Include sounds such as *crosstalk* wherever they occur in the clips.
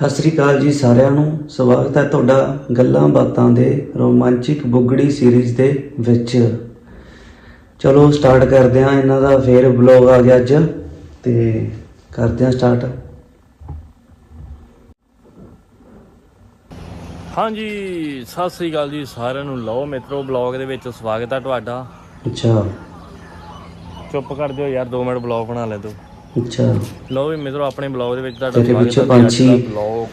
ਸਤਿ ਸ੍ਰੀ ਅਕਾਲ ਜੀ ਸਾਰਿਆਂ ਨੂੰ। ਸਵਾਗਤ ਹੈ ਤੁਹਾਡਾ ਗੱਲਾਂ ਬਾਤਾਂ ਦੇ ਰੋਮਾਂਚਿਕ ਬੁੱਗੜੀ ਸੀਰੀਜ਼ ਦੇ ਵਿੱਚ। ਚਲੋ ਸਟਾਰਟ ਕਰਦੇ ਹਾਂ ਇਹਨਾਂ ਦਾ ਫੇਰ ਵਲੌਗ ਆ ਗਿਆ ਅੱਜ ਤੇ ਕਰਦੇ ਹਾਂ ਸਟਾਰਟ ਹਾਂਜੀ ਸਤਿ ਸ੍ਰੀ ਅਕਾਲ ਜੀ ਸਾਰਿਆਂ ਨੂੰ। ਲਓ ਮਿੱਤਰੋ ਬਲੌਗ ਦੇ ਵਿੱਚ ਸਵਾਗਤ ਹੈ ਤੁਹਾਡਾ। ਅੱਛਾ। ਚੁੱਪ ਕਰ ਦਿਓ ਯਾਰ 2 ਮਿੰਟ ਬਲੌਗ ਬਣਾ ਲੈ ਦੋ ਅੱਛਾ। ਲਓ ਵੀ ਮਿੱਤਰੋ ਆਪਣੇ ਬਲੌਗ ਦੇ ਵਿੱਚ ਤੁਹਾਡਾ ਤੇਰੇ ਪਿੱਛੇ ਪੰਛੀ ਬਲੌਗ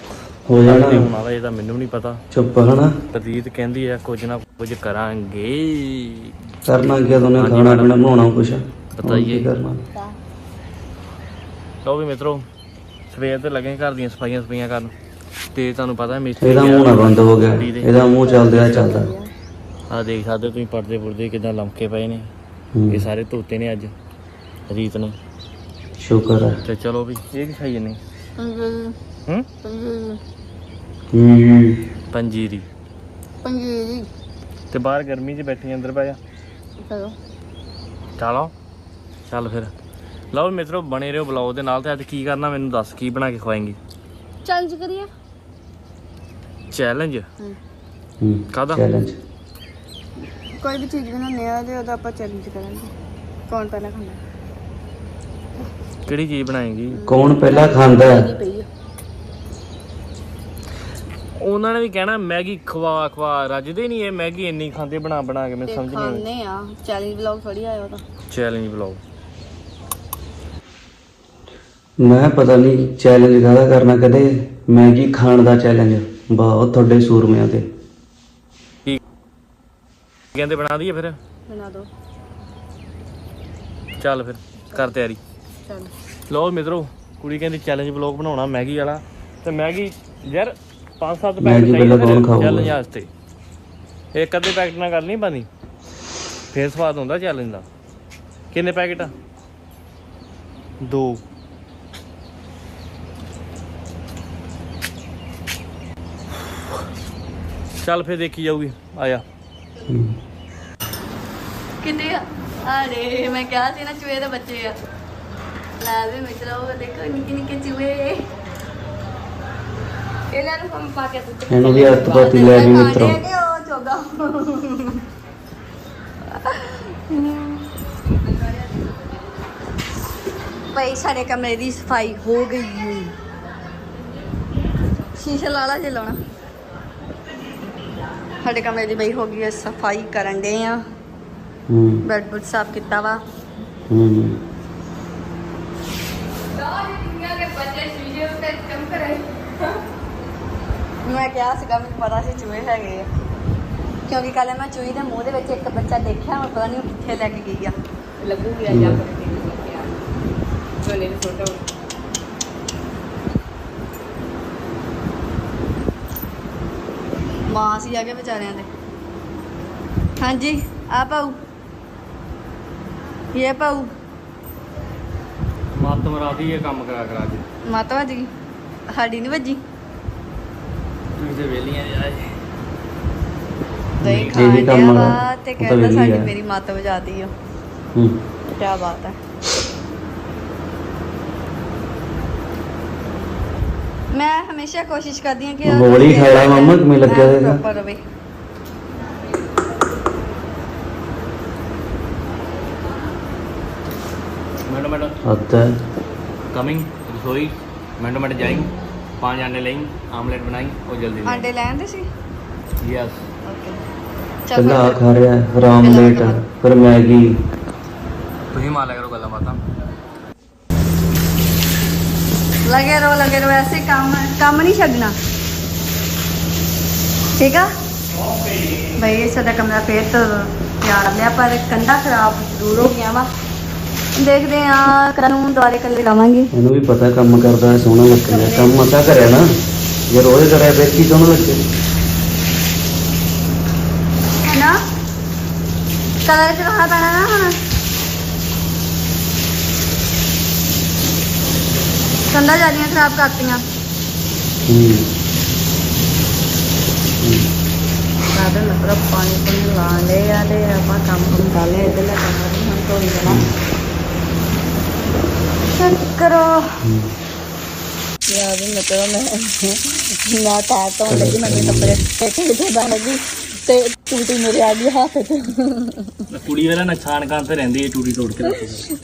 ਹੋ ਜਾਣਾ। ਹੋਣ ਵਾਲਾ ਇਹ ਤਾਂ ਮੈਨੂੰ ਨਹੀਂ ਪਤਾ। ਚੁੱਪ ਹਨਾ। ਪ੍ਰਦੀਤ ਕਹਿੰਦੀ ਹੈ ਕੁਝ ਨਾ ਕੁਝ ਕਰਾਂਗੇ। ਕਰਨਾ ਕੀ ਤੁਹਾਨੂੰ ਹਾਂਜੀ ਖਾਣਾ। ਪੀਣਾ ਬਣਾਉਣਾ ਕੁਛ। ਬਤਾਈਏ। ਕਰਨਾ? ਲਓ ਵੀ ਮਿੱਤਰੋ ਸਵੇਰ ਤੇ ਲੱਗੇ ਘਰ ਦੀਆਂ ਸਫਾਈਆਂ ਸਫਾਈਆਂ ਕਰਨ। ਤੇ ਤੁਹਾਨੂੰ ਪਤਾ ਹੈ ਮਿਸਤਰੀ ਇਹਦਾ ਮੂੰਹ ਨਾ ਬੰਦ ਹੋ ਗਿਆ। ਦੇ। ਇਹਦਾ ਮੂੰਹ ਚੱਲਦਾ ਆ ਚੱਲਦਾ। ਆਹ ਦੇਖ ਸਕਦੇ ਤੁਸੀਂ ਪਰਦੇ ਪੁਰਦੇ ਕਿਦਾਂ ਲਮਕੇ ਪਏ ਨੇ। ਇਹ ਸਾਰੇ ਧੋਤੇ ਨੇ ਅੱਜ ਰੀਤ ਨੇ। ਸ਼ੁਕਰ ਹੈ। ਤੇ ਚਲੋ ਵੀ ਇਹ ਕੀ ਖਾਈ ਜੰਨੇ ਹੂੰ ਹੂੰ? ਪੰਜੀਰੀ। ਪੰਜੀਰੀ। ਤੇ ਬਾਹਰ ਗਰਮੀ 'ਚ ਬੈਠੀ ਅੰਦਰ ਪੈ ਜਾ। ਚਲੋ। ਚਲੋ ਚੱਲ ਫਿਰ। ਲਓ ਮਿੱਤਰੋ ਬਣੇ ਰਹੋ ਬਲੌਗ ਦੇ ਨਾਲ ਤੇ ਅੱਜ ਕੀ ਕਰਨਾ ਮੈਨੂੰ ਦੱਸ ਕੀ ਬਣਾ ਕੇ ਖਵਾਏਂਗੀ? ਚੈਲੰਜ ਕਰੀਏ? ਚੈਲੰਜ ਹੂੰ। ਕਾਹਦਾ? ਚੈਲੰਜ ਕੋਈ ਵੀ ਚੀਜ਼ ਬਣਾਉਂਦੇ ਆ ਤੇ ਉਹਦਾ ਆਪਾਂ ਚੈਲੰਜ ਕਰਾਂਗੇ। ਕੌਣ ਪਹਿਲਾਂ ਖਾਂਦਾ? ਕਿਹੜੀ ਚੀਜ਼ ਬਣਾਏਂਗੀ? ਕੌਣ ਪਹਿਲਾਂ ਖਾਂਦਾ ਹੈ? ਉਹਨਾਂ ਨੇ ਵੀ ਕਹਿਣਾ ਮੈਗੀ ਖਵਾ ਖਵਾ। ਰੱਜਦੇ ਨਹੀਂ ਇਹ ਮੈਗੀ ਇੰਨੀ ਖਾਂਦੇ ਬਣਾ ਬਣਾ ਕੇ ਤੇ ਸਮਝ ਨਹੀਂ ਆਉਂਦੀ। ਖਾਂਦੇ ਆ। ਚੈਲੰਜ ਵਲੌਗ ਥੋੜੀ ਆਇਆ ਉਹਦਾ ਚੈਲੰਜ ਬਲੌਗ ਮੈਂ ਪਤਾ ਨਹੀਂ ਚੈਲੰਜ ਕਾਹਦਾ ਕਰਨਾ ਕਦੇ ਮੈਗੀ ਖਾਣ ਦਾ ਚੈਲੰਜ। ਬਹੁਤ ਤੁਹਾਡੇ ਸੂਰਮਿਆਂ ਤੇ। ਕੀ ਕਹਿੰਦੇ ਬਣਾ ਦਈਏ ਫਿਰ? ਬਣਾ ਦੋ। ਚੱਲ ਫਿਰ ਕਰ ਤਿਆਰੀ। ਚਲ। ਲਓ ਮਿੱਤਰੋ ਕੁੜੀ ਕਹਿੰਦੀ ਚੈਲੰਜ ਬਲੌਗ ਬਣਾਉਣਾ ਮੈਗੀ ਵਾਲਾ। ਤੇ ਮੈਗੀ ਯਾਰ ਪੰਜ ਸੱਤ ਮੈਗੀ ਪੈਕਟ ਪਹਿਲਾਂ ਕੌਣ ਖਾਊਗਾ? ਚੈਲੰਜ ਵਾਸਤੇ। ਇੱਕ ਅੱਧੇ ਪੈਕਟ ਨਾਲ ਗੱਲ ਨਹੀਂ ਬਣਦੀ ਫੇਰ ਸਵਾਦ ਹੁੰਦਾ ਚੈਲੰਜ ਦਾ। ਕਿੰਨੇ ਪੈਕਟ ਆ? ਦੋ। ਚੱਲ ਫੇਰ ਦੇਖੀ ਜਾਊਗੀ। ਆਇਆ। ਕਿਤੇ ਆ? ਅਰੇ ਮੈਂ ਕਿਹਾ ਸੀ ਨਾ ਚੂਹੇ ਦੇ ਬੱਚੇ ਆ। ਲੈ ਵੀ ਮਿੱਤਰੋ ਦੇਖੋ ਨਿੱਕੇ ਨਿੱਕੇ ਚੂਹੇ ਇਹਨਾਂ ਨੂੰ ਹਮ ਪਾ ਕੇ ਦਿੱਤੇ ਇਹਨੂੰ ਵੀ ਹੱਥ ਪਾਤੀ ਲੈ ਵੀ ਮਿੱਤਰੋ ਭਾਈ ਸਾਡੇ ਕਮਰੇ ਦੀ ਸਫ਼ਾਈ ਹੋ ਗਈ ਹੈ ਸ਼ੀਸ਼ਾ ਲਾਲਾ ਜੇ ਲਾਉਣਾ ਸਾਡੇ ਕਮਰੇ ਦੀ ਬਈ ਹੋ ਗਈ ਹੈ ਸਫ਼ਾਈ ਕਰਨ ਦੇ ਆ ਹੂੰ ਬੈੱਡ ਬੁੱਡ ਸਾਫ਼ ਕੀਤਾ ਵਾ ਹੂੰ ਮੈਂ ਕਿਹਾ ਸੀਗਾ ਮੈਨੂੰ ਪਤਾ ਸੀ ਚੂਹੇ ਹੈਗੇ ਆ। ਕਿਉਂਕਿ ਕੱਲ ਮੈਂ ਚੂਹੀ ਦੇ ਮੂੰਹ ਦੇ ਵਿੱਚ ਇੱਕ ਬੱਚਾ ਦੇਖਿਆ ਹੁਣ ਪਤਾ ਨਹੀਂ ਉਹ ਕਿੱਥੇ ਲੈ ਕੇ ਗਈ ਆ। ਲੱਗੂਗੀ ਆ ਜਾ ਚੋਲੇ ਦੀ ਫੋਟੋ ਮਾਂ ਸੀ ਆ ਕੇ ਵਿਚਾਰਿਆਂ ਦੇ। ਹਾਂਜੀ ਆ ਪਾਉ ਇਹ ਪਾਉ ਮੱਤ ਮਰਾਦੀ ਇਹ ਕੰਮ ਕਰਾ ਕਰਾ ਕੇ। ਮਾਤਾ ਵੱਜੀ ਸਾਡੀ ਨਹੀਂ ਵੱਜੀ। ਤੁਸੀਂ ਤੇ ਵੇਲੀਆਂ ਦਹੀਂ ਖਾਣ ਵੀ। ਤੇ ਕਹਿੰਦਾ ਸਾਡੀ ਆ। ਮੇਰੀ ਮਾਤਾ ਵਜਾਦੀ ਆ। ਹੂੰ। ਕੀ ਬਾਤ ਹੈ ਮੈਂ ਹਮੇਸ਼ਾ ਕੋਸ਼ਿਸ਼ ਕਰਦੀ ਹਾਂ ਕਿ ਗੋਲੀ ਖਾ ਲਾ ਮੰਮਾ, ਕਿਵੇਂ ਲੱਗਿਆ ਹੋਏਗਾ? ਪ੍ਰੋਪਰ ਰਵੇ। ਮਿੰਟ ਮਿੰਟ ਹੱਦ ਹੈ कमिंग रसोई मिनट मिनट जाएंगे पांच अंडे लेंगे आमलेट बनाएंगे और जल्दी ਆਂਡੇ ਲੈਣ ਦੇ ਸੀ यस ਓਕੇ ਪਹਿਲਾਂ ਆਹ ਖਾ ਰਿਹਾ ਫਿਰ ਆਮਲੇਟ ਫਿਰ ਮੈਗੀ ਤੁਸੀਂ ਮਾਰ ਲਿਆ ਕਰੋ ਗੱਲਾਂ ਬਾਤਾਂ ਲਗੇ ਰਹੋ ਲਗੇ ਰਹੋ ਐਸੇ ਕੰਮ ਕੰਮ ਨਹੀਂ ਛੱਡਣਾ ਠੀਕ ਆ ਬਈ ਇਹ ਸਾਡਾ ਕਮਰਾ ਫੇਰ ਤੋਂ ਤਿਆਰ ਲਿਆ ਪਰ ਕੰਧਾ ਖਰਾਬ ਜ਼ਰੂਰ ਹੋ ਗਿਆ ਵਾ ਦੇਖਦੇ ਆ ਕਾਨੂੰਨ ਦੁਆਰੇ ਕੱਲੇ ਲਾਵਾਂਗੇ। ਇਹਨੂੰ ਵੀ ਪਤਾ ਕੰਮ ਕਰਦਾ ਹੈ ਸੋਹਣਾ ਲੱਗਦਾ ਕੰਮ ਮਤਾ ਕਰਿਆ ਨਾ। ਜੇ ਰੋਜ਼ ਕਰਿਆ ਫਿਰ ਕੀ ਸੋਹਣਾ ਲੱਗੇ? ਹੈ ਨਾ ਕਲਰ ਕਰਾਉਣਾ ਪੈਣਾ ਨਾ ਹੁਣ। ਕੰਧਾਂ ਜਿਆਦੀਆਂ ਖਰਾਬ ਕਰਤੀਆਂ। ਹੂੰ। ਸਾਡੇ ਮਤਲਬ ਪਾਣੀ ਪਾਣੀ ਲਾ ਲਏ ਆ ਤੇ ਆਪਾਂ ਕੰਮ ਕੰਮ ਕਰ ਲਿਆ ਇਧਰਲਾ ਕਮਰਾ ਵੀ ਹੁਣ ਧੋਈ ਦੇਣਾ ਚੈੱਕ ਕਰੋ। ਯਾਰ ਮੈਂ ਤਾਂ ਮੈਂ ਮੈਂ ਤਾਂ ਤੋਂ ਲੱਗੀ ਮੈਂ ਕੱਪੜੇ ਟੇਕੇ ਤੇ ਬਣ ਲੱਗੀ ਤੇ ਟੂਟੀ ਮੇਰੇ ਆ ਗਈ ਹੱਥ 'ਚ ਕੁੜੀ ਵਾਲਾ ਨੁਕਸਾਨ ਕਰਨ ਤੇ ਰਹਿੰਦੀ ਹੈ ਟੂਟੀ ਤੋੜ ਕੇ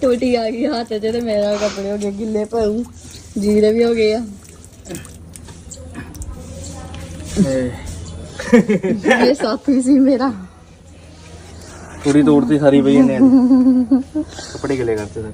ਟੂਟੀ ਆ ਗਈ ਹੱਥ 'ਚ ਤੇ ਮੇਰਾ ਕੱਪੜੇ ਹੋ ਗਏ ਗਿੱਲੇ ਪਊ ਜੀਰੇ ਵੀ ਹੋ ਗਏ ਆ। ਇਹ ਸਾਥੀ ਸੀ ਮੇਰਾ। ਕੁੜੀ ਤੋੜਤੀ ਸਾਰੀ ਪਈ ਇਹਨੇ। ਕੱਪੜੇ ਗਿਲੇ ਕਰਤੇ ਸਾਰੇ।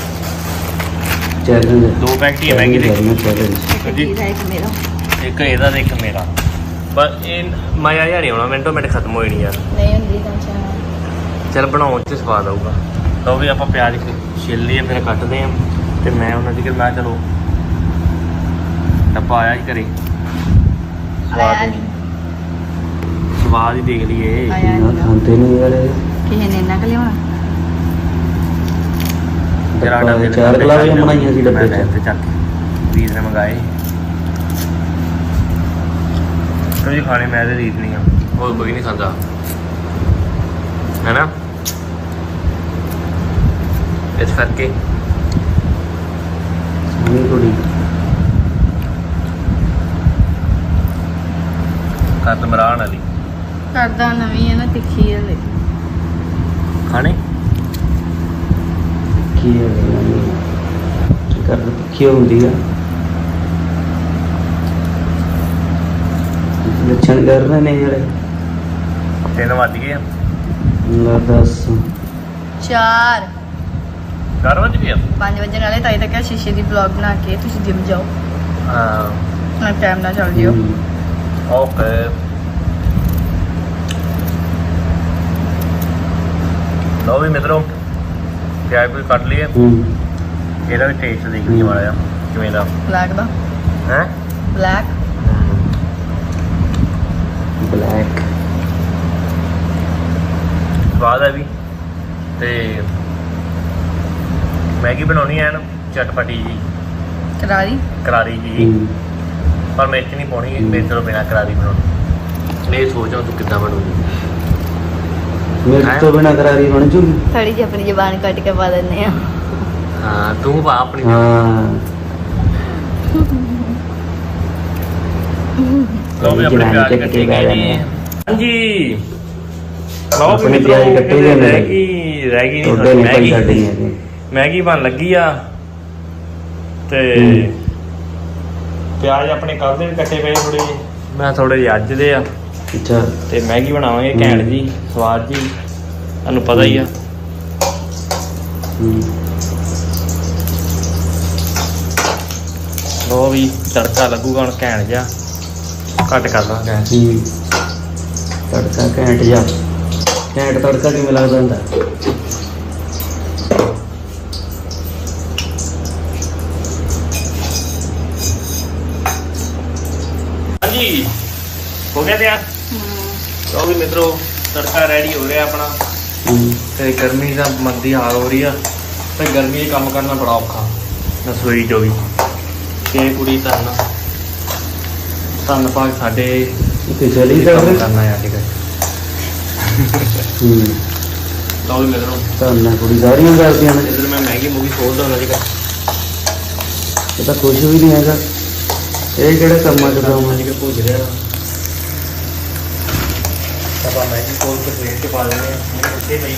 ਚੈਲੰਜ ਦੋ ਪੈਕਟ ਹੀ ਹੈ ਮੈਗੀ ਦੇ ਚੈਲੰਜ ਜੀ। ਇਹਦਾ ਇੱਕ ਮੇਰਾ। ਇੱਕ ਇਹਦਾ ਤੇ ਇੱਕ ਮੇਰਾ। ਬਸ ਇਹ ਮਜ਼ਾ ਜਿਹਾ ਨਹੀਂ ਆਉਣਾ ਮਿੰਟੋ ਮਿੰਟ ਖਤਮ ਹੋ ਜਾਣੀ ਯਾਰ। ਨਹੀਂ ਹੁੰਦੀ ਤਾਂ ਚਾਹ ਚਲ ਬਣਾਉਣ ਚ ਸਵਾਦ ਆਊਗਾ। ਲਓ ਵੀ ਆਪਾਂ ਪਿਆਜ਼ ਖਿ- ਛਿੱਲ ਲਈਏ ਫਿਰ ਕੱਟਦੇ ਆ। ਤੇ ਮੈਂ ਉਹਨਾਂ ਦੀ ਕਿ ਮੈਂ ਚਲੋ ਡੱਬਾ ਆਇਆ ਹੀ ਘਰੇ। ਆਇਆ ਸਵਾਦ ਹੀ ਨਹੀਂ। ਸਵਾਦ ਹੀ ਦੇਖ ਲਈਏ। ਆਇਆ ਨਹੀਂ ਗਾ। ਖਾਂਦੇ ਨਹੀਂ ਯਾਰ ਇਹ। ਕਿਸੇ ਨੇ ਇੰਨਾ ਕੁ ਲਿਆਉਣਾ? ਜਰਾਟਾ ਦੇ ਚਾਰ ਗਲਾਸੀਆਂ ਬਣਾਈਆਂ ਸੀ ਡੱਬੇ ਚ। ਤੇ ਚੱਕ ਵੀਰ ਨੇ ਮੰਗਾਏ। ਕੋਈ ਖਾਣੇ ਮੈਂ ਤੇ ਰੀਤ ਨਹੀਂ ਆ। ਹੋਰ ਕੋਈ ਨਹੀਂ ਖਾਂਦਾ। ਹੈਨਾ? ਇਸ ਕਰਕੇ। ਨਹੀਂ ਥੋੜੀ ਕਦਮਰਾਨ ਵਾਲੀ। ਕਰਦਾ ਨਵੀਂ ਹੈ ਨਾ ਤਿੱਖੀ ਹੈ ਖਾਣੇ? ਕੀ ਹੈ ਕੀ ਕਰ ਕੀ ਹੁੰਦੀ ਆ। ਲੱਛਣ ਕਰ ਰਹੇ ਨੇ ਜਿਹੜੇ। ਤਿੰਨ ਵੱਜ ਗਏ ਆ। ਲਾ ਦੱਸ। चार ਚਾਰ ਵੱਜ ਗਏ ਆ? 5 ਵਜੇ ਨਾਲੇ ਤਾਈ ਤੱਕ ਸ਼ੀਸ਼ੇ ਦੀ ਵਲੌਗ ਬਣਾ ਕੇ ਤੁਸੀਂ ਜਿਮ ਜਾਓ। ਹਾਂ। ਮੈਂ ਟਾਈਮ ਨਾਲ ਚੱਲ ਜਿਓ। ਓਕੇ। ਲਓ ਵੀ ਮਿੱਤਰੋ ਪਿਆਜ਼ ਕੋਈ ਕੱਟ ਲਈਏ। ਇਹਦਾ ਵੀ ਟੇਸਟ ਦੇਖ ਲਈ ਮਾੜਾ ਜਿਹਾ। ਕਿਵੇਂ ਦਾ? ਬਲੈਕ ਦਾ। ਹੈ? ਬਲੈਕ ਬਲੈਕ ਸਵਾਦ ਹੈ ਵੀ। ਤੇ ਮੈਗੀ ਬਣਾਉਣੀ ਹੈ ਨਾ ਚਟਪਟੀ ਜੀ। ਕਰਾਰੀ। ਕਰਾਰੀ ਜੀ। ਪਰ ਮਿਰਚ ਨਹੀਂ ਪਾਉਣੀ। ਮਿਰਚ ਤੋਂ ਬਿਨਾ ਕਰਾਰੀ ਬਣਾਉਣੀ। ਇਹ ਸੋਚਾਂ ਤੂੰ ਕਿੱਦਾਂ ਬਣੂਗੀ ਮਿਰਚ ਤੋਂ ਬਿਨਾ ਕਰਾਰੀ ਬਣ ਜੂਗੀ। ਥੋੜੀ ਜਿਹੀ ਆਪਣੀ ਜ਼ਬਾਨ ਕੱਟ ਕੇ ਪਾ ਦਿੰਦੇ ਆ। ਹਾਂ ਤੂੰ ਪਾ ਆਪਣੀ ਹਾਂ। ਲਓ ਵੀ ਆਪਣੇ ਜਨਾਨੀ ਪਿਆਜ਼ ਕੱਟ ਕੱਟੇ ਕੇ ਗਏ ਪਾ ਨੇ। ਦੇਣੇ ਆ। ਹਾਂਜੀ। ਲਓ ਵੀ ਆਪਣੇ ਮਿੱਤਰੋ ਪਿਆਜ਼ ਕੱਟੇ ਗਏ ਨੇ। ਰਹਿ ਗਈ ਰਹਿ ਗਈ ਨਹੀਂ ਤੁਹਾਡੇ ਸਾਡੀ ਨਿਕਲ ਮੈਗੀ ਬਣ ਲੱਗੀ ਆ। ਤੇ ਹੂੰ। ਪਿਆਜ਼ ਆਪਣੇ ਕੱਲ ਦੇ ਵੀ ਕੱਟੇ ਪਏ ਥੋੜੇ ਮੈਂ ਥੋੜੇ ਜਿਹੇ ਅੱਜ ਦੇ ਆ। ਅੱਛਾ। ਤੇ ਮੈਗੀ ਬਣਾਵਾਂਗੇ। ਘੈਂਟ ਜੀ ਸਵਾਦ ਜੀ ਤੁਹਾਨੂੰ ਪਤਾ ਹੀ ਆ। ਲੋ ਵੀ ਤੜਕਾ ਲੱਗੂਗਾ ਹੁਣ ਘੈਂਟ ਜਿਹਾ। ਘੱਟ ਕਰ ਦਾਂ ਗੈਸ ਤੜਕਾ ਘੈਂਟ ਜਾ ਘੈਂਟ ਤੜਕਾ ਕਿਵੇਂ ਲੱਗਦਾ ਹੁੰਦਾ? ਹਾਂਜੀ। ਹੋ ਗਿਆ ਤਿਆਰ? ਲੋ ਵੀ ਮਿੱਤਰੋ ਤੜਕਾ ਰੈਡੀ ਹੋ ਰਿਹਾ ਆਪਣਾ। ਤੇ ਗਰਮੀ ਦਾ ਮੰਦੀ ਹਾਲ ਹੋ ਰਹੀ ਆ। ਤੇ ਗਰਮੀ 'ਚ ਕੰਮ ਕਰਨਾ ਬੜਾ ਔਖਾ। ਰਸੋਈ 'ਚੋਂ ਵੀ ਤੇ ਕੁੜੀ ਧੰਨ ਧੰਨ ਭਾਗ ਸਾਡੇ ਤੇ ਚਲੀ ਤਾਂ ਕਰਨਾ ਆ ਠੀਕ ਹੈ। ਹਮ, ਲਓ ਵੀ ਮਿੱਤਰੋ। ਧੰਨਾ ਕੁੜੀ ਸਾਰੀਆਂ ਕਰਦੀਆਂ ਨੇ। ਇਧਰ ਮੈਂ ਮੈਗੀ ਮੂਵੀ ਖੋਲਦਾ ਹੁੰਦਾ ਸੀਗਾ। ਇਹ ਤਾਂ ਕੁਛ ਵੀ ਨਹੀਂ ਹੈਗਾ। ਇਹ ਕਿਹੜੇ ਕੰਮਾਂ ਚ ਕੰਮ ਅੱਜ ਕੇ ਭੁੱਜ ਰਿਹਾ। ਆਪਾਂ ਮੈਗੀ ਖੋਲ ਕੇ ਪਲੇਟ 'ਚ ਪਾ ਲੈਣੇ ਆ ਮੈਨੂੰ ਉੱਥੇ ਪਈ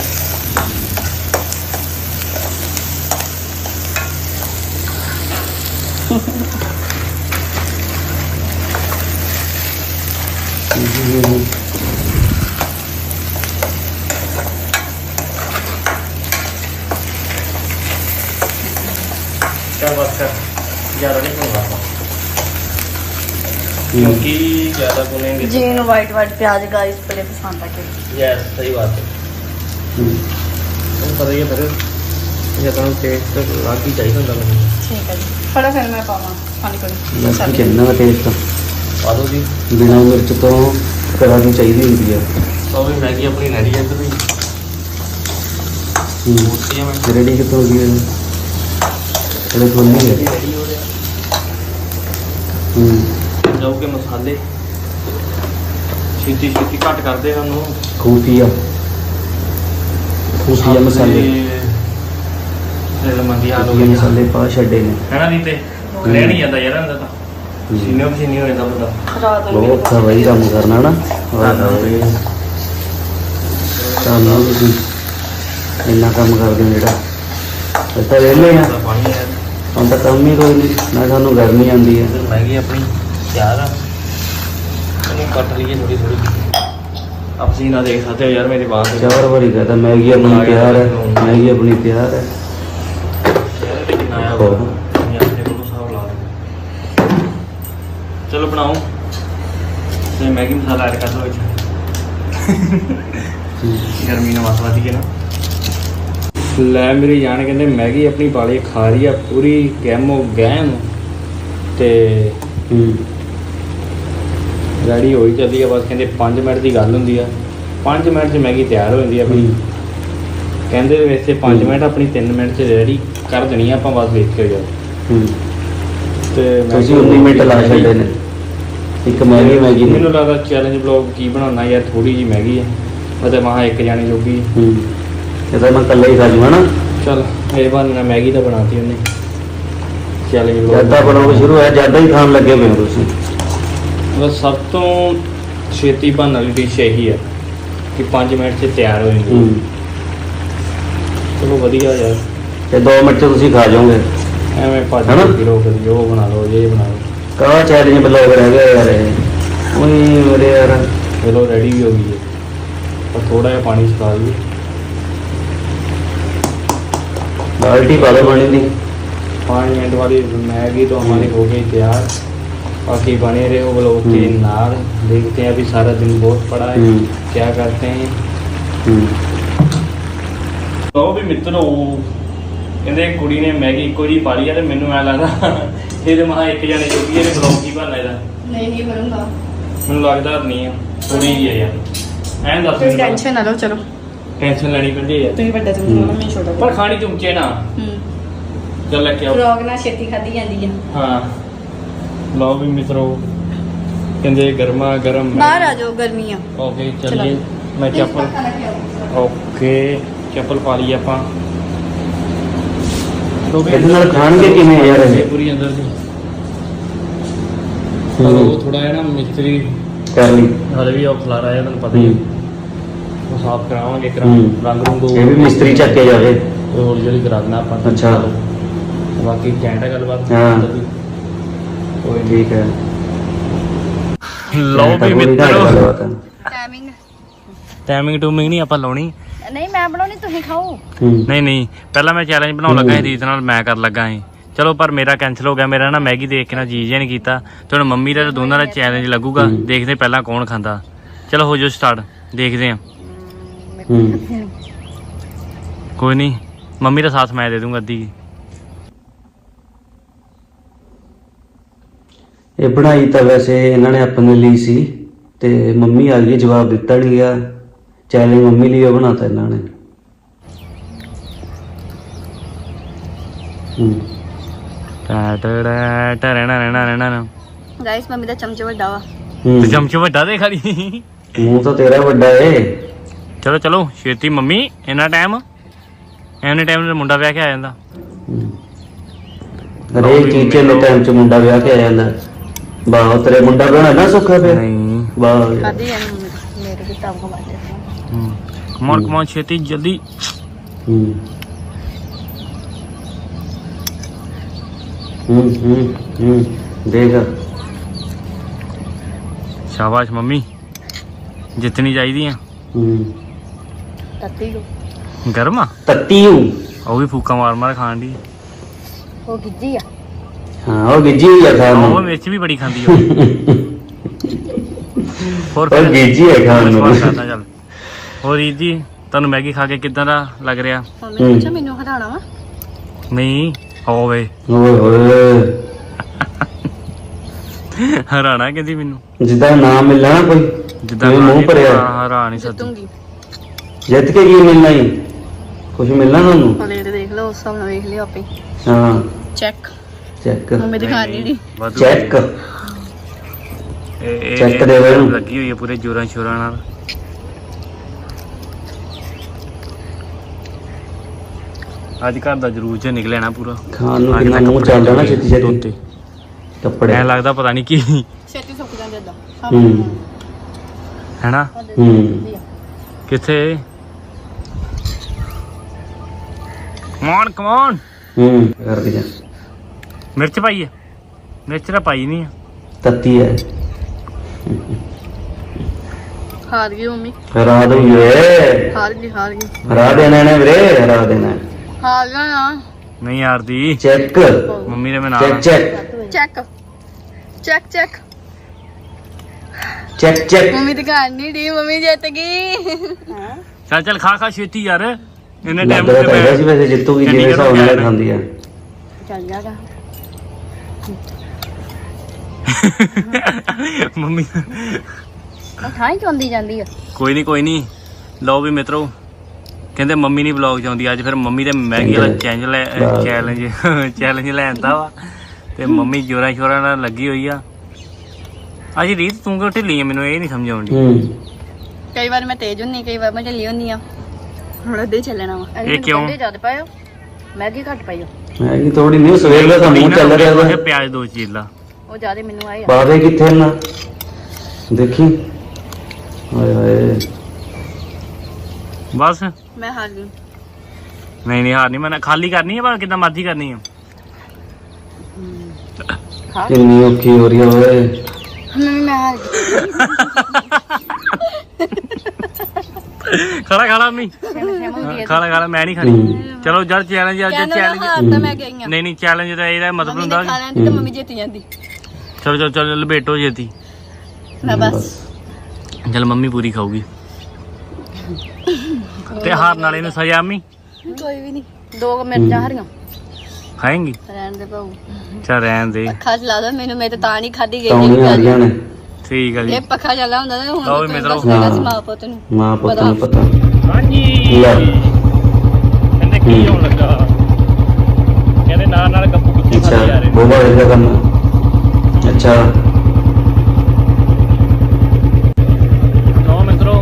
ਚੱਲ ਬਸ ਕਰ ਜ਼ਿਆਦਾ ਨਹੀਂ ਪਾਉਂਦਾ ਆਪਾਂ क्योंकि ज्यादा बोलेंगे ਜੀ ਨੂੰ ਵਾਈਟ ਵਾਈਟ ਪਿਆਜ਼ ਗਾਇਸ ਬੜੇ ਪਸੰਦ ਆ ਕੇ यस सही बात है ਤੁਹਾਨੂੰ ਪਤਾ ਹੀ ਹੈ ਫਿਰ ਜੇ ਤੁਹਾਨੂੰ ਟੇਸਟ ਲੱਗ ਹੀ ਚਾਹੀਦਾ ਹੁੰਦਾ ਮੈਨੂੰ ਠੀਕ ਹੈ ਜੀ ਫੜਾ ਫਿਰ ਮੈਂ ਪਾਵਾਂ ਪਾਣੀ ਕੋਲ ਲੱਗ ਕਿੰਨਾ ਦਾ ਟੇਸਟ ਪਾ ਦੋ ਜੀ ਬਿਨਾਂ ਮਿਰਚ ਤੋਂ ਕਰਾਰੀ ਚਾਹੀਦੀ ਹੁੰਦੀ ਆ ਉਹ ਵੀ ਮੈਗੀ ਆਪਣੀ ਰੈਡੀ ਹੈ ਇੱਧਰ ਵੀ ਹੂੰ ਮੂਰਤੀ ਹੈ ਮੈਂ ਰੈਡੀ ਕਿੱਥੋਂ ਨਹੀਂ ਜਾਊਗੇ ਮਸਾਲੇ। ਛੇਤੀ ਛੇਤੀ ਘੱਟ ਕਰਦੇ ਹਨ ਨੂੰ ਖੂਫੀਆ ਖੂਫੀਆ ਮਸਾਲੇ। ਤੇ ਮੰਦੀ ਹਾਲ ਹੋ ਗਈ ਮਸਾਲੇ ਪਾ ਛੱਡੇ ਨੇ। ਹੈ। ਨਾ ਦੀ ਤੇ ਰਹਿ ਨਹੀਂ ਜਾਂਦਾ ਯਾਰ ਅੰਦਰ ਤਾਂ। ਸੀਨੀਅਰ ਪਸੀਨੀ ਹੋ ਜਾਂਦਾ ਬੰਦਾ। ਨੂੰ ਬਹੁਤ ਬਈ ਕੰਮ ਕਰਨਾ ਨਾ। ਤੁਹਾਨੂੰ ਤੁਸੀਂ ਇੰਨਾ ਕੰਮ ਕਰਦੇ ਹੋ ਜਿਹੜਾ। ਅਸੀਂ ਤਾਂ ਵਿਹਲੇ ਆ। ਤਾਂ ਪਾਣੀ ਹੈ ਹੁਣ ਤਾਂ ਕੰਮ ਹੀ ਕੋਈ ਨਹੀਂ। ਨਾ ਸਾਨੂੰ ਗਰਮੀ ਆਉਂਦੀ ਹੈ ਮੈਗੀ ਆਪਣੀ। ਤਿਆਰ ਆ। ਇਹਨੂੰ ਕੱਟ ਲਈਏ ਥੋੜੀ ਥੋੜੀ ਆਪ ਸੀ ਨਾ ਦੇਖ ਸਕਦੇ ਹੋ ਯਾਰ ਮੇਰੀ ਬਾਤ ਚਾਰ ਵਾਰੀ ਕਹਤਾ ਮੈਗੀ ਆਪਣੀ ਤਿਆਰ ਹੈ ਮੈਗੀ ਆਪਣੀ ਤਿਆਰ ਹੈ ਚਲੋ ਬਣਾਓ। ਤੇ ਮੈਗੀ ਮਸਾਲਾ ਐਡ ਕਰ ਲਓ ਵਿੱਚ। ਗਰਮੀ ਨਾਲ ਮਸਲਾ ਦੀ ਹੈ ਨਾ। ਲੈ ਮੇਰੀ ਜਾਨ ਕਹਿੰਦੇ ਮੈਗੀ ਆਪਣੀ ਬਾਲੀ ਖਾ ਰਹੀ ਆ ਪੂਰੀ ਗੈਮੋ ਗੈਮ। ਤੇ ਰੈਡੀ ਹੋਈ ਚੱਲੀ ਆ ਬਸ ਕਹਿੰਦੇ 5 ਮਿੰਟ ਦੀ ਗੱਲ ਹੁੰਦੀ ਆ। 5 ਮਿੰਟ 'ਚ ਮੈਗੀ ਤਿਆਰ ਹੋ ਜਾਂਦੀ ਆ ਆਪਣੀ। ਕਹਿੰਦੇ ਵੈਸੇ 5 ਹੂੰ। ਮਿੰਟ ਆਪਣੀ 3 ਮਿੰਟ 'ਚ ਰੈਡੀ ਕਰ ਦੇਣੀ ਆ ਆਪਾਂ ਬਸ ਵੇਖ ਕੇ ਜਾਓ। ਤੇ ਤੁਸੀਂ 19 ਮਿੰਟ ਲਾ ਛੱਡੇ ਨੇ। ਇੱਕ ਮੈਗੀ ਮੈਗੀ ਮੈਨੂੰ ਲੱਗਦਾ ਚੈਲੰਜ ਬਲੌਗ ਕੀ ਬਣਾਉਣਾ ਯਾਰ ਥੋੜੀ ਜੀ ਮੈਗੀ ਆ। ਮਤਲਬ ਮਹਾ ਇੱਕ ਜਾਣੇ ਜੋਗੀ ਹੂੰ। ਇਹ ਤਾਂ ਮੈਂ ਇਕੱਲਾ ਹੀ ਖਾ ਲੂੰਗਾ ਨਾ। ਚਲ ਇਹ ਬਹਾਨੇ ਨਾਲ ਮੈਗੀ ਤਾਂ ਬਣਾਤੀ ਉਹਨੇ। ਚੈਲੰਜ ਜ਼ਿਆਦਾ ਬਣਾਉਣਾ ਸ਼ੁਰੂ ਹੋਇਆ ਜ਼ਿਆਦਾ ਹੀ ਖਾਣ ਲੱਗੇ ਪਏ ਤੁਸੀਂ। ਬਸ ਸਭ ਤੋਂ ਛੇਤੀ ਬਣਨ ਵਾਲੀ ਡਿਸ਼ ਇਹੀ ਆ ਕਿ 5 ਮਿੰਟ 'ਚ ਤਿਆਰ ਹੋ ਜਾਂਦੀ ਹੂੰ ਚਲੋ ਵਧੀਆ ਯਾਰ ਤੇ 2 ਮਿੰਟ ਚ ਤੁਸੀਂ ਖਾ ਜਾਓਗੇ ਐਵੇਂ ਭੱਜ ਹੈਨਾ? ਫਿਰੋ ਕਦੀ ਉਹ ਬਣਾ ਲਓ ਇਹ ਬਣਾ ਲਓ ਕਾ ਚੈਲੰਜ ਬਲੌਗ ਰਹਿ ਗਿਆ ਯਾਰ ਇਹ ਉਹੀ ਮੇਰੇ ਯਾਰ ਚਲੋ ਰੈਡੀ ਵੀ ਹੋ ਗਈ ਹੈ ਪਰ ਥੋੜਾ ਜਿਹਾ ਪਾਣੀ ਸੁਕਾ ਲਈਏ ਬਾਲਟੀ ਪਾ ਦੋ ਪਾਣੀ ਦੀ पाँच मिनट वाली मैगी तो हमारी हो गई तैयार बाकी बने रहे वो लोग के हम्म। नार देखते हैं अभी सारा दिन बहुत पड़ा है हम्म। क्या करते हैं ਹੂੰ ਉਹ ਵੀ ਮਿੱਤਰੋ ਕਹਿੰਦੇ ਕੁੜੀ ਨੇ ਮੈਗੀ ਇੱਕੋ ਜੀ ਪਾ ਲਈ ਆ ਤੇ ਮੈਨੂੰ ਐ ਲੱਗਦਾ ਇਹਦੇ ਮਹਾ ਇੱਕ ਜਣੇ ਜੋਗੀ ਇਹਨੇ ਬਲੌਗ ਕੀ ਬਣਨਾ ਇਹਦਾ ਨਹੀਂ ਨਹੀਂ ਬਣੂਗਾ ਮੈਨੂੰ ਲੱਗਦਾ ਨਹੀਂ ਆ ਥੋੜੀ ਜਿਹੀ ਆ ਯਾਰ ਐਂ ਦੱਸ ਤੁਸੀਂ ਟੈਨਸ਼ਨ ਨਾ ਲਓ ਚਲੋ ਟੈਨਸ਼ਨ ਲੈਣੀ ਪੈਂਦੀ ਹੈ ਯਾਰ ਤੁਸੀਂ ਵੱਡਾ ਚਮਚ ਲਾਉਣਾ ਮੈਂ ਛੋਟਾ ਪਰ ਖਾਣੀ ਚਮਚੇ ਨਾ ਹੂੰ ਚੱਲ ਲੈ ਕੇ ਆਓ ਫਰੋਗ ਨਾਲ ਛੇਤੀ ਖਾਦੀ ਜਾਂਦੀ ਆ ਹਾਂ ਲਓ ਵੀ ਮਿੱਤਰੋ ਕਹਿੰਦੇ ਗਰਮਾ ਗਰਮ ਬਾਹਰ ਆ ਜਾਓ ਗਰਮੀ ਆ। ਓਕੇ ਚਲੋ। ਚੱਲੀਏ। ਮੈਂ ਚੱਪਲ ਓਕੇ ਚੱਪਲ ਪਾ ਲਈ ਆਪਾਂ। ਇਹਦੇ ਨਾਲ ਖਾਣਗੇ ਕਿਵੇਂ ਯਾਰ ਇਹ? ਪੂਰੀ ਅੰਦਰ ਦੀ। ਪਰ ਹੂੰ। ਉਹ ਥੋੜਾ ਨਾ ਮਿਸਤਰੀ ਕਰ ਲਈ। ਹਲੇ ਵੀ ਉਹ ਖਲਾਰਾ ਹੈ ਤੁਹਾਨੂੰ ਪਤਾ ਹੀ ਹੈ। ਉਹ ਸਾਫ਼ ਕਰਾਵਾਂਗੇ ਕਰਾਂ ਹੂੰ। ਰੰਗ ਰੰਗ ਇਹ ਵੀ ਮਿਸਤਰੀ ਚੱਕ ਕੇ ਜਾਵੇ। ਉਹ ਹੌਲੀ ਕਰਾ ਦੇਣਾ ਆਪਾਂ। ਅੱਛਾ। ਬਾਕੀ ਹੈ ਗੱਲਬਾਤ। ਹਾਂ। ਕੋਈ ਠੀਕ ਹੈ। ਲਓ ਵੀ ਮਿੱਤਰੋ। ਟਾਈਮਿੰਗ ਟਾਈਮਿੰਗ ਟੂਮਿੰਗ ਨਹੀਂ ਆਪਾਂ ਲਾਉਣੀ। ਨਹੀਂ ਮੈਂ ਬਣਾਉਣੀ ਤੁਸੀਂ ਖਾਓ। ਨਹੀਂ ਨਹੀਂ ਪਹਿਲਾਂ ਮੈਂ ਚੈਲੰਜ ਬਣਾਉਣ ਲੱਗਾ ਸੀ। ਰੀਤ ਨਾਲ ਮੈਂ ਕਰਨ ਲੱਗਾ ਸੀ। ਚਲੋ ਪਰ ਮੇਰਾ ਕੈਨਸਲ ਹੋ ਗਿਆ ਮੇਰਾ ਨਾ ਮੈਗੀ ਦੇਖ ਕੇ ਨਾ ਜੀ ਜਿਹਾ ਨਹੀਂ ਕੀਤਾ। ਤੇ ਹੁਣ ਮੰਮੀ ਦਾ ਤੇ ਦੋਨਾਂ ਦਾ ਚੈਲੰਜ ਲੱਗੂਗਾ। ਦੇਖਦੇ ਪਹਿਲਾਂ ਕੌਣ ਖਾਂਦਾ। ਚਲੋ ਹੋ ਜਾਓ ਸਟਾਰਟ ਦੇਖਦੇ ਹਾਂ। ਹੂੰ। ਕੋਈ ਨਹੀਂ ਮੰਮੀ ਦਾ ਸਾਥ ਮੈਂ ਦੇ ਦੂੰਗਾ ਅੱਧੀ। ਇਹ ਬਣਾਈ ਤਾਂ ਵੈਸੇ ਇਹਨਾਂ ਨੇ ਆਪਣੇ ਲਈ ਸੀ ਤੇ ਮੰਮੀ ਆ ਗਈ ਜਵਾਬ ਦਿੱਤਾ ਨਹੀਂ ਗਿਆ। ਚੈਲੰਜ ਮੰਮੀ ਲਈ ਉਹ ਬਣਾਤਾ ਇਹਨਾਂ ਨੇ। ਹੂੰ। ਟਾ ਟਾ ਟਾ ਰਹਿਣਾ ਰਹਿਣਾ ਰਹਿਣਾ ਨਾ। ਗਾਇਸ ਮੰਮੀ ਦਾ ਚਮਚ ਵੱਡਾ ਵਾ। ਹੂੰ। ਤੇ ਚਮਚ ਵੱਡਾ ਦੇ ਖਾਲੀ ਮੂੰਹ ਤਾਂ ਤੇਰਾ ਵੱਡਾ ਏ। ਚਲੋ ਚਲੋ ਛੇਤੀ ਮੰਮੀ ਇੰਨਾ ਟਾਈਮ ਐਨੇ ਟਾਈਮ ਤੇ ਮੁੰਡਾ ਵਿਆਹ ਕੇ ਆ ਜਾਂਦਾ। ਹੂੰ। ਹਰੇਕ ਚੀਜ਼ ਚ ਨੇ ਟਾਈਮ ਚ ਮੁੰਡਾ ਵਿਆਹ ਕੇ ਆ ਜਾਂਦਾ। ਬਾਹ ਤੇਰੇ ਮੁੰਡਾ ਬਣਾ ਨਾ ਸੁੱਖਾ ਪਿਆ ਨਹੀਂ। ਵਾਹ। ਯਾਰ। ਮੇਰੇ ਵੀ ਤਾਂ ਖਵਾ ਦੇ ਕਮਾਨ ਕਮਾਨ ਛੇਤੀ ਜਲਦੀ। ਹੂੰ। ਹੂੰ ਹੂੰ ਹੂੰ। ਦੇਖ। ਸ਼ਾਬਾਸ਼ ਮੰਮੀ। ਜਿੱਤਣੀ ਚਾਹੀਦੀ ਆ। ਹੂੰ। ਤੱਤੀ ਕੋ ਗਰਮ ਤੱਤੀ ਹੂੰ। ਉਹ ਵੀ ਫੂਕਾ ਮਾਰ ਮਾਰ ਖਾਣ ਦੀ ਉਹ ਗਿੱਜੀ ਆ। ਹਾਂ ਉਹ ਗਿੱਜੀ ਹੋਈ ਆ ਖਾਣ ਉਹ ਨੂੰ ਮਿਰਚ ਵੀ ਬੜੀ ਖਾਂਦੀ ਉਹ। ਹੋਰ ਉਹ ਗਿੱਜੀ ਹੈ ਖਾਣ ਨੂੰ। ਸਵਾਲ ਕਰਦਾ ਚੱਲ। ਹੋਰ ਰੀਤ ਜੀ ਤੁਹਾਨੂੰ ਮੈਗੀ ਖਾ ਕੇ ਕਿਦਾਂ ਦਾ ਲੱਗ ਰਿਹਾ? ਮੰਮੀ ਨੇ ਪੁੱਛਿਆ ਮੈਨੂੰ ਹਟਾਉਣਾ ਵਾ। ਨਹੀਂ ਹੋਵੇ। ਓਏ ਹੋਏ। ਹਰਾਣਾ ਕਹਿੰਦੀ ਮੈਨੂੰ। ਜਿੱਦਾਂ ਨਾਮ ਮਿਲਣਾ ਨਾ ਕੋਈ ਜਿੱਦਾਂ ਜਿਵੇਂ ਮੂੰਹ ਭਰਿਆ। ਹਰਾ ਨਹੀਂ ਸਕਦੀ ਜਿੱਤੂਗੀ। ਜਿੱਤ ਕੇ ਕੀ ਮਿਲਣਾ ਹੀ ਕੁਝ ਮਿਲਣਾ ਤੁਹਾਨੂੰ? ਹਲੇ ਤੇ ਦੇਖ ਲਓ ਉਸ ਹਿਸਾਬ ਨਾਲ ਵੇਖ ਲਿਓ ਆਪੇ। ਹਾਂ। ਚੈੱਕ। ਚੈੱਕ ਮੰਮੀ ਦਿਖਾ ਰਹੀ ਨਹੀਂ ਵਾਧੂ ਚੈੱਕ ਇਹ- ਇਹ- ਚੈੱਕ ਇਹ ਦੇ ਵੇ ਇਹਨੂੰ। ਲੱਗੀ ਹੋਈ ਹੈ ਪੂਰੇ ਜੋਰਾਂ ਸ਼ੋਰਾਂ ਨਾਲ ਅੱਜ ਘਰ ਦਾ ਜਰੂਰ ਚ ਨਿਕਲਿਆ ਨਾ ਪੂਰਾ। ਖਾਣ ਨੂੰ ਕਿੰਨਾ ਮੂੰਹ ਚੱਲਦਾ ਨਾ। ਛੇਤੀ ਛੇਤੀ। ਕੱਪੜੇ। ਐ ਲੱਗਦਾ ਪਤਾ ਨਹੀਂ ਕੀ। ਛੇਤੀ ਸੁੱਕ ਜਾਂਦੇ ਏਦਾਂ। ਹੂੰ ਹੈਨਾ? ਹੂੰ। ਕਿੱਥੇ? ਕਮਾਨ ਕਮਾਨ ਹੂੰ। ਕਰ ਦਿਆ ਮਿਰਚ ਪਾਈ ਹੈ ਮਿਰਚ ਤਾਂ ਪਾਈ ਨਹੀਂ ਤੱਤੀ ਹੈ। ਹਾਰ ਗਈ ਮੰਮੀ। ਹਰਾ ਦੋ ਏ ਹਾਰ ਗਈ ਹਾਰ ਗਈ। ਹਰਾ ਦੇਣਾ ਨੇ ਵੀਰੇ ਹਰਾ ਦੇਣਾ। ਹਾਰ ਗਿਆ ਨਾ ਨਹੀਂ ਯਾਰਦੀ ਚੈੱਕ। ਮੰਮੀ ਨੇ ਮੈਂ ਨਾਲ check check. Check. Check check. Check check. Mummy ਦਿਖਾ ਨਹੀਂ ਦੀ ਮੰਮੀ ਜਿੱਤ ਗਈ। ਚੱਲ ਚੱਲ ਖਾ ਖਾ ਛੇਤੀ ਯਾਰ। ਇੰਨੇ ਟਾਈਮ ਤੇ ਮੈਂ ਵੈਸੇ ਜਿੱਤੂਗੀ ਜਿਵੇਂ ਹਿਸਾਬ ਨਾਲ। ਖਾਂਦੀ ਆ। ਚੱਲ ਜਾਗਾ *laughs* ਮੰਮੀ। ਥਾਂ ਚੁੰਦੀ ਜਾਂਦੀ ਆ? ਕੋਈ ਨਹੀਂ ਕੋਈ ਨਹੀਂ ਲਓ ਵੀ ਮਿੱਤਰੋ ਕਹਿੰਦੇ ਮੰਮੀ ਨਹੀਂ ਵਲੌਗ ਚਾਹੁੰਦੀ ਅੱਜ ਫਿਰ ਮੰਮੀ ਤੇ ਮੈਗੀ ਵਾਲਾ ਚੈਲੰਜ। ਚੈਲੰਜ ਚੈਲੰਜ ਲੈਂਦਾ ਵਾ। ਤੇ ਮੰਮੀ ਜੋਰਾਂ ਸ਼ੋਰਾਂ ਨਾਲ ਲੱਗੀ ਹੋਈ ਆ। ਅਜੀ ਰੀਤ ਤੂੰ ਕਿਉਂ ਢਿੱਲੀ ਆ? ਮੈਨੂੰ ਇਹ ਨਹੀਂ ਸਮਝ ਆਉਂਦੀ। ਹੂੰ। ਕਈ ਵਾਰ ਮੈਂ ਤੇਜ਼ ਹੁੰਨੀ ਕਈ ਵਾਰ ਮੈਂ ਢਿੱਲੀ ਹੁੰਨੀ ਆ। ਹੁਣ ਅੱਧੇ ਚੱਲਣਾ ਵਾ। ਇਹ ਕਿਉਂ? ਜ਼ਿਆਦਾ ਪਾਇਓ ਮੈਗੀ ਘੱਟ ਪਾਇਓ। ਮੈਂ ਕੀ ਥੋੜੀ ਨਹੀਂ ਸਵੇਰ ਦਾ ਤਾਂ ਮੂੰਹ ਚੱਲ ਰਿਹਾ ਇਹ ਉਹਦਾ ਪਿਆਜ਼ ਦੋ ਚੀਲਾ। ਉਹ ਜ਼ਿਆਦਾ ਮੈਨੂੰ ਆਏ ਆ। ਬਾਵੇ ਕਿੱਥੇ ਨਾ ਦੇਖੀ। ਹਾਏ ਹਾਏ। ਬਸ। ਮੈਂ ਹਾਰ ਗਈ। ਨਹੀਂ ਨਹੀਂ ਹਾਰ ਨਹੀਂ। ਮੈਂ ਖਾਲੀ ਕਰਨੀ ਆ ਪਰ ਕਿਦਾਂ ਮਰਜ਼ੀ ਕਰਨੀ ਖਾ ਕਿੰਨੀ ਔਖੀ ਹੋ ਰਹੀ ਆ ਓਏ। ਮੰਮੀ ਮੈਂ ਹਾਰ ਗਈ। ਖੜਾ ਖੜਾ ਮੰਮੀ। ਹੁੰਦੀ ਖਾਲਾ ਖਾਲਾ ਮੈਂ ਨਹੀਂ ਖਾਣੀ। ਚਲੋ ਜਦ ਚੈਲੰਜ ਅੱਜ ਚੈਲੰਜ ਹਾਰ ਤਾਂ ਮੈਂ ਗਈ ਆ ਨਹੀਂ ਨਹੀਂ ਚੈਲੰਜ ਦਾ ਇਹਦਾ ਮਤਲਬ ਮੰਮੀ ਨੇ ਹੁੰਦਾ ਖਾ ਲੈਂਦੀ ਤਾਂ ਮੰਮੀ ਜਿੱਤ ਜਾਂਦੀ। ਚਲੋ ਚਲੋ ਚਲੋ ਲਪੇਟੋ ਜੇਤੀ। ਮੈਂ ਬਸ। ਚਲ ਮੰਮੀ ਪੂਰੀ ਖਾਊਗੀ। ਤੇ ਹਾਰਨ ਵਾਲੇ ਨੂੰ ਸਜ਼ਾ ਮੰਮੀ? ਕੋਈ ਵੀ ਨਹੀਂ। ਦੋ ਮਿਰਚਾਂ ਹਰੀਆਂ। ਖਾਏਂਗੀ? ਰਹਿਣ ਦੇ ਭਾਉ ਚਾ ਰਹਿਣ ਦੇ। ਅੱਖਾਂ ਚ ਲਾ ਦੋ ਮੈਨੂੰ ਮੈਂ ਤਾਂ ਤਾਂ ਨਹੀਂ ਖਾਦੀ ਗਈ ਤੌਣੀਆਂ ਆ ਰਹੀਆਂ ਨੇ। ਠੀਕ ਆ ਜੀ। ਇਹ ਪੱਖਾ ਚੱਲਾ ਹੁੰਦਾ ਨਾ ਹੁਣ ਲਓ ਵੀ ਤਾਂ ਮਿੱਤਰੋ। ਸੀ ਮਾਂ ਪੁੱਤ ਨੂੰ ਮਾਂ ਪੁੱਤ ਨੂੰ ਪਤਾ। ਹਾਂਜੀ। ਲੈ। ਕਹਿੰਦੇ ਕੀ ਹੋਣ ਲੱਗਾ? ਕਹਿੰਦੇ ਨਾਲ ਨਾਲ ਗੱਪੂ ਪਿੱਛੇ ਅੱਛਾ ਖਾਦੇ ਜਾ ਰਹੇ ਨੇ। ਬੋਬਾ ਇਹਦਾ ਕਰਨਾ ਅੱਛਾ। ਲਓ ਮਿੱਤਰੋ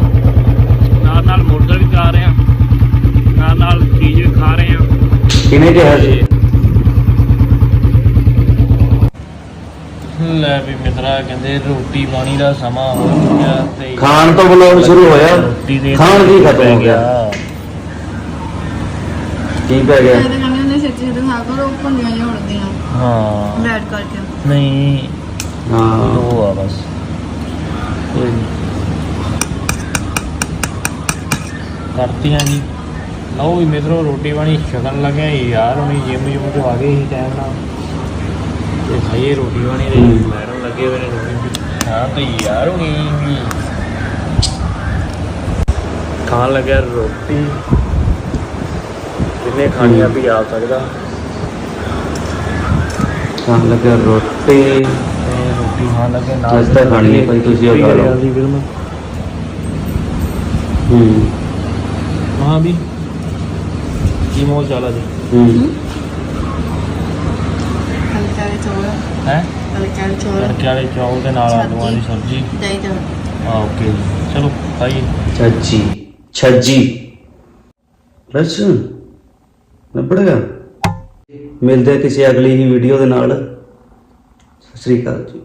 ਨਾਲ ਨਾਲ ਮੋਟਰ ਵੀ ਚਲਾ ਰਹੇ ਆ। ਨਾਲ ਨਾਲ ਚੀਜ਼ ਵੀ ਖਾ ਰਹੇ ਆ। ਕਿਹਾ ਸੀ? ਲੈ ਵੀ ਮਿੱਤਰਾ ਕਹਿੰਦੇ ਰੋਟੀ ਪਾਣੀ ਦਾ ਸਮਾਂ ਹੋ ਗਿਆ ਤੇ ਖਾਣ ਤੋਂ ਬਲੌਗ ਸ਼ੁਰੂ ਹੋਇਆ। ਰੋਟੀ ਦੇ ਖਾਣ ਕੀ ਖਤਮ ਹੋ ਗਿਆ। ਕੀ ਪੈ ਗਿਆ? ਹਾਂ। ਬੈਠ ਕਰਕੇ। ਨਹੀਂ। ਹਾਂ। ਉਹ ਆ ਬਸ। ਕੋਈ ਨਹੀਂ ਕਰਤੀਆਂ ਜੀ। ਲਓ ਵੀ ਮਿੱਤਰੋ ਰੋਟੀ ਪਾਣੀ ਛਕਣ ਲੱਗੇ ਯਾਰ ਹੁਣੀ ਜਿਮ ਜੁਮ ਤੋਂ ਆ ਗਏ ਸੀ ਟਾਈਮ ਨਾਲ। ਹੂੰ। ਮੈਡਮ ਲੱਗੇ ਹੋਏ ਨੇ ਰੋਟੀ ਵੀ ਹਾਂ ਤੇ ਯਾਰ ਹੁਣੀ ਵੀ ਖਾਣ ਲੱਗਿਆ ਰੋਟੀ। ਜਿੰਨੇ ਖਾਣੀ ਆ ਵੀ ਆ ਸਕਦਾ। ਖਾਣ ਲੱਗਾ ਰੋਟੀ। ਰੋਟੀ ਖਾਣ ਲੱਗੇ ਨਾਲ ਅੱਜ ਤਾਂ ਖਾਣੀ ਹੈ ਭਾਈ, ਤੁਸੀਂ ਉਹ ਖਾ ਲਓ। ਹੂੰ। ਹਾਂ ਵੀ। ਕੀ ਮੋਲ ਚਾਲਾ ਜੀ ਹੂੰ ਹਲਕਾ ਜਿਹਾ ਚੌਲ ਹੈ? ਚੌਲ। ਤੜਕੇ ਵਾਲੇ ਚੌਲ ਦੇ ਨਾਲ ਆਲੂਆਂ ਦੀ ਸਬਜ਼ੀ ਦਹੀਂ ਤੇ ਆ ਓਕੇ ਜੀ। ਚਲੋ ਖਾਈਏ। ਛੱਜੀ ਛੱਜੀ। ਬਸ ਨਿਬੜੇਗਾ ਮਿਲਦੇ ਹਾਂ ਕਿਸੇ ਅਗਲੀ ਹੀ ਵੀਡੀਓ ਦੇ ਨਾਲ। ਸਤਿ ਸ੍ਰੀ ਅਕਾਲ ਜੀ।